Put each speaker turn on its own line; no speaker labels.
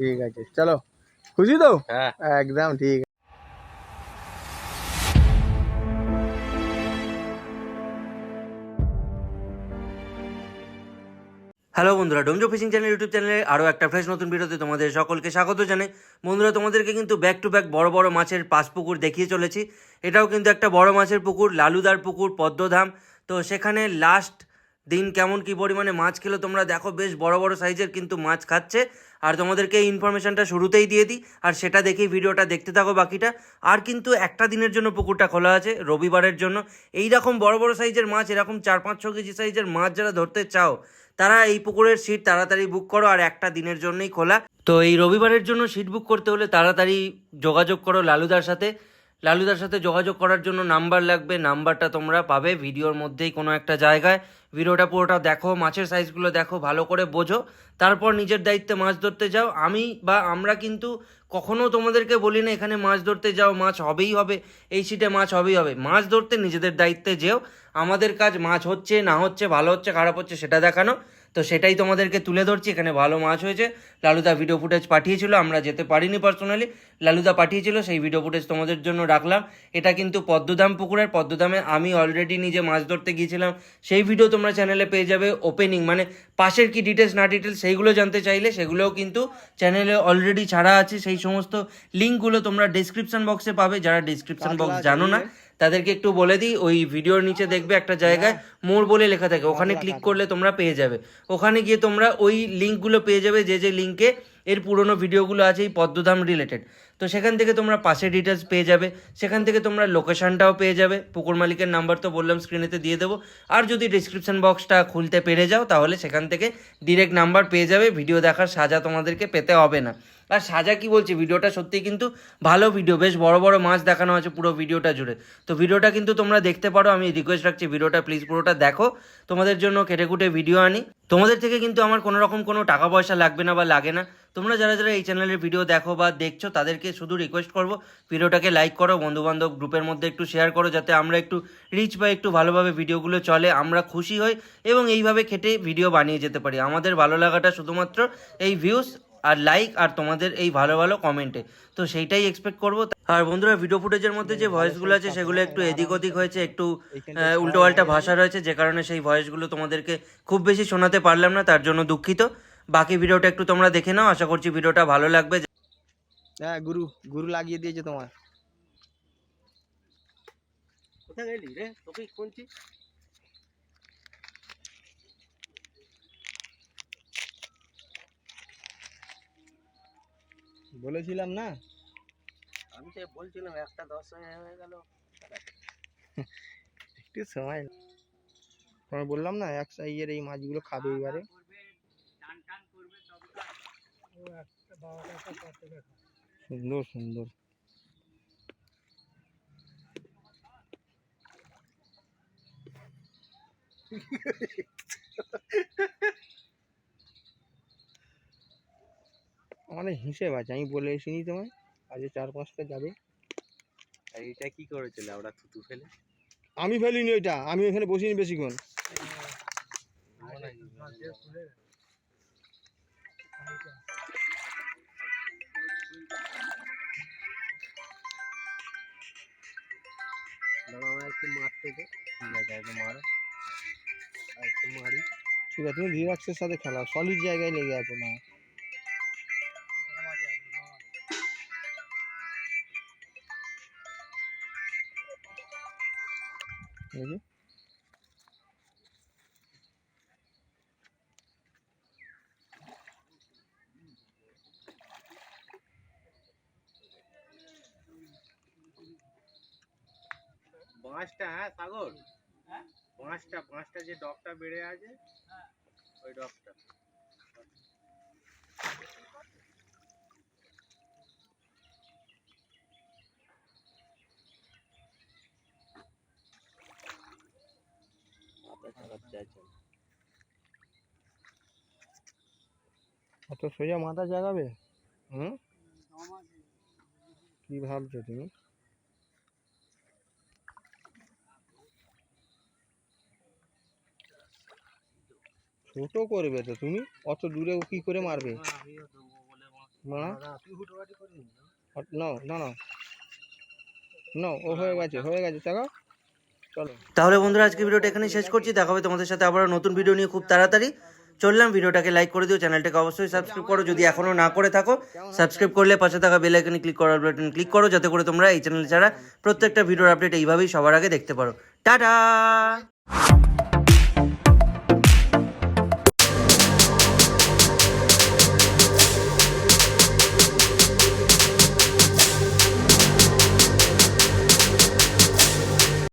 ঠিক আছে চলো। খুশি তো?
হ্যাঁ।
একদম ঠিক
হ্যালো বন্ধুরা ডোমজো ফিশিং চ্যানেল ইউটিউব চ্যানেলে আরও একটা ফ্রেশ নতুন ভিডিওতে তোমাদের সকলকে স্বাগত জানাই। বন্ধুরা তোমাদেরকে কিন্তু ব্যাক টু ব্যাক বড় বড় মাছের পাঁচ পুকুর দেখিয়ে চলেছি। এটাও কিন্তু একটা বড় মাছের পুকুর লালুদার পুকুর পদ্মধাম। তো সেখানে লাস্ট দিন কেমন কি পরিমাণে মাছ খেলো তোমরা দেখো বেশ বড় বড় সাইজের কিন্তু মাছ খাচ্ছে। আর তোমাদেরকে এই ইনফরমেশানটা শুরুতেই দিয়ে দিই, আর সেটা দেখেই ভিডিওটা দেখতে থাকো বাকিটা। আর কিন্তু একটা দিনের জন্য পুকুরটা খোলা আছে, রবিবারের জন্য। এই রকম বড় বড় সাইজের মাছ, এরকম চার পাঁচ ছ কেজি সাইজের মাছ যারা ধরতে চাও, তারা এই পুকুরের সিট তাড়াতাড়ি বুক করো, আর একটা দিনের জন্যই খোলা। তো এই রবিবারের জন্য সিট বুক করতে হলে তাড়াতাড়ি যোগাযোগ করো লালুদার সাথে। লালুদার সাথে যোগাযোগ করার জন্য নাম্বার লাগবে, নাম্বারটা তোমরা পাবে ভিডিওর মধ্যেই কোনো একটা জায়গায়। ভিডিওটা পুরোটা দেখো, মাছের সাইজগুলো দেখো, ভালো করে বোঝো। তারপর নিজের দায়িত্বে মাছ ধরতে যাও। আমি বা আমরা কিন্তু কখনো তোমাদেরকে বলি না, এখানে মাছ ধরতে যাও, মাছ হবেই হবে, এই সিটে মাছ হবেই হবে। মাছ ধরতে নিজেদের দায়িত্বে যেও। আমাদের কাজ মাছ হচ্ছে, না হচ্ছে, ভালো হচ্ছে, খারাপ হচ্ছে, সেটা দেখানো। তো সেটাই তোমাদেরকে তুলে ধরছি এখানে ভালো মাছ হয়েছে। লালুদা ভিডিও ফুটেজ পাঠিয়েছিল আমরা যেতে পারিনি পার্সোনালি লালুদা পাঠিয়েছিল সেই ভিডিও ফুটেজ তোমাদের জন্য রাখলাম। এটা কিন্তু পদ্মধাম পুকুরের পদ্মধামে আমি অলরেডি নিজে মাছ ধরতে গিয়েছিলাম। সেই ভিডিও তোমরা চ্যানেলে পেয়ে যাবে ওপেনিং মানে পাশের কি ডিটেলস না ডিটেলস সেইগুলো জানতে চাইলে সেগুলোও কিন্তু চ্যানেলে অলরেডি ছাড়া আছে। সেই সমস্ত লিঙ্কগুলো তোমরা ডিসক্রিপশন বক্সে পাবে। যারা ডিসক্রিপশন বক্স জানো না তাদেরকে একটু বলে দিই ওই ভিডিওর নিচে দেখবে একটা জায়গায় মোর বলে লেখা থাকে। ওখানে ক্লিক করলে তোমরা পেয়ে যাবে। ওখানে গিয়ে তোমরা ওই লিঙ্কগুলো পেয়ে যাবে, যে যে লিঙ্কে এর পুরনো ভিডিওগুলো আছে, এই পদ্মধাম রিলেটেড তো সেখান থেকে তোমরা পাশে ডিটেলস পেয়ে যাবে, সেখান থেকে তোমরা লোকেশানটাও পেয়ে যাবে। পুকুর মালিকের নাম্বার তো বললাম স্ক্রিনেতে দিয়ে দেবো। আর যদি ডিসক্রিপশন বক্সটা খুলতে পেরে যাও, তাহলে সেখান থেকে ডিরেক্ট নাম্বার পেয়ে যাবে। ভিডিও দেখার সাজা তোমাদেরকে পেতে হবে না। আর সাজা কি বলছে? ভিডিওটা সত্যি কিন্তু ভালো ভিডিও বেশ বড় বড় মাছ দেখানো আছে পুরো ভিডিওটা জুড়ে। তো ভিডিওটা কিন্তু তোমরা দেখতে পারো, আমি রিকোয়েস্ট রাখছি ভিডিওটা প্লিজ পুরোটা দেখো। তোমাদের জন্য কেটে কুটে ভিডিও আনি। তোমাদের থেকে কিন্তু আমার কোনো রকম কোনো টাকা পয়সা লাগবে না বা লাগে না। তোমরা যারা যারা এই চ্যানেলের ভিডিও দেখো বা দেখছ, তাদেরকে শুধু রিকোয়েস্ট করব, ভিডিওটাকে লাইক করো, বন্ধুবান্ধব গ্রুপের মধ্যে একটু শেয়ার করো, যাতে আমরা একটু রিচ বা একটু ভালোভাবে ভিডিওগুলো চলে, আমরা খুশি হই এবং এইভাবে খেটে ভিডিও বানিয়ে যেতে পারি। আমাদের ভালো লাগাটা শুধুমাত্র এই ভিউজ আর লাইক আর তোমাদের এই ভালো ভালো কমেন্টে তো সেইটাই এক্সপেক্ট করব। আর বন্ধুরা ভিডিও ফুটেজের মধ্যে যে ভয়েসগুলো আছে সেগুলো একটু এদিক ওদিক হয়েছে একটু উল্টো পাল্টা ভাষা রয়েছে যে কারণে সেই ভয়েসগুলো তোমাদেরকে খুব বেশি শোনাতে পারলাম না তার জন্য দুঃখিত। বাকি ভিডিওটা একটু তোমরা দেখে নাও আশা করছি ভিডিওটা ভালো লাগবে।
হ্যাঁ গুরু গুরু লাগিয়ে দিয়েছে তোমার।
কোথায় গেলি রে? তোকে কোনছি
বলেছিলাম না?
আমি তো বলছিলাম একটা দশ হয়ে গেল।
একটু সময় তোমায় বললাম না এক সাইজের এই মাছগুলো খাবে এবারে। সুন্দর সুন্দর আমাদের হিসেব আছে আমি বলে এসিনি তোমায় আজকে চার পাঁচটা যাবে।
আর এটা কি করেছিল ওরা থুতু ফেলে?
আমি ফেলিনি ওইটা আমি এখানে বসিনি বেশিক্ষণ।
আমার একটু মারতে দে। ঠিক আছে একটু মারো। একটু মারি।
ঠিক আছে তুমি রিল্যাক্সের সাথে খেলাও সলিড জায়গায় লেগে আছে না যে।
পাঁচটা হ্যাঁ সাগর? পাঁচটা পাঁচটা যে ডগটা বেড়ে আছে ওই ডগটা।
অত সোজা মাথা জাগাবে? হুম? কি ভাবছ তুমি? ছোট করবে তো তুমি? অত দূরে ও কি করে মারবে? না? না না না। না ও হয়ে গেছে হয়ে গেছে দেখো চলো
তাহলে বন্ধুরা আজকে ভিডিওটা এখানে শেষ করছি। দেখা হবে তোমাদের সাথে আবার নতুন ভিডিও নিয়ে খুব তাড়াতাড়ি। চললাম, ভিডিওটাকে লাইক করে দিও, চ্যানেলটাকে অবশ্যই সাবস্ক্রাইব করো। যদি এখনও না করে থাকো সাবস্ক্রাইব করলে পাশে থাকা বেল আইকনে ক্লিক করার বাটন ক্লিক করো, যাতে করে তোমরা এই চ্যানেল ছাড়া প্রত্যেকটা ভিডিওর আপডেট এইভাবেই সবার আগে দেখতে পারো। টাটা!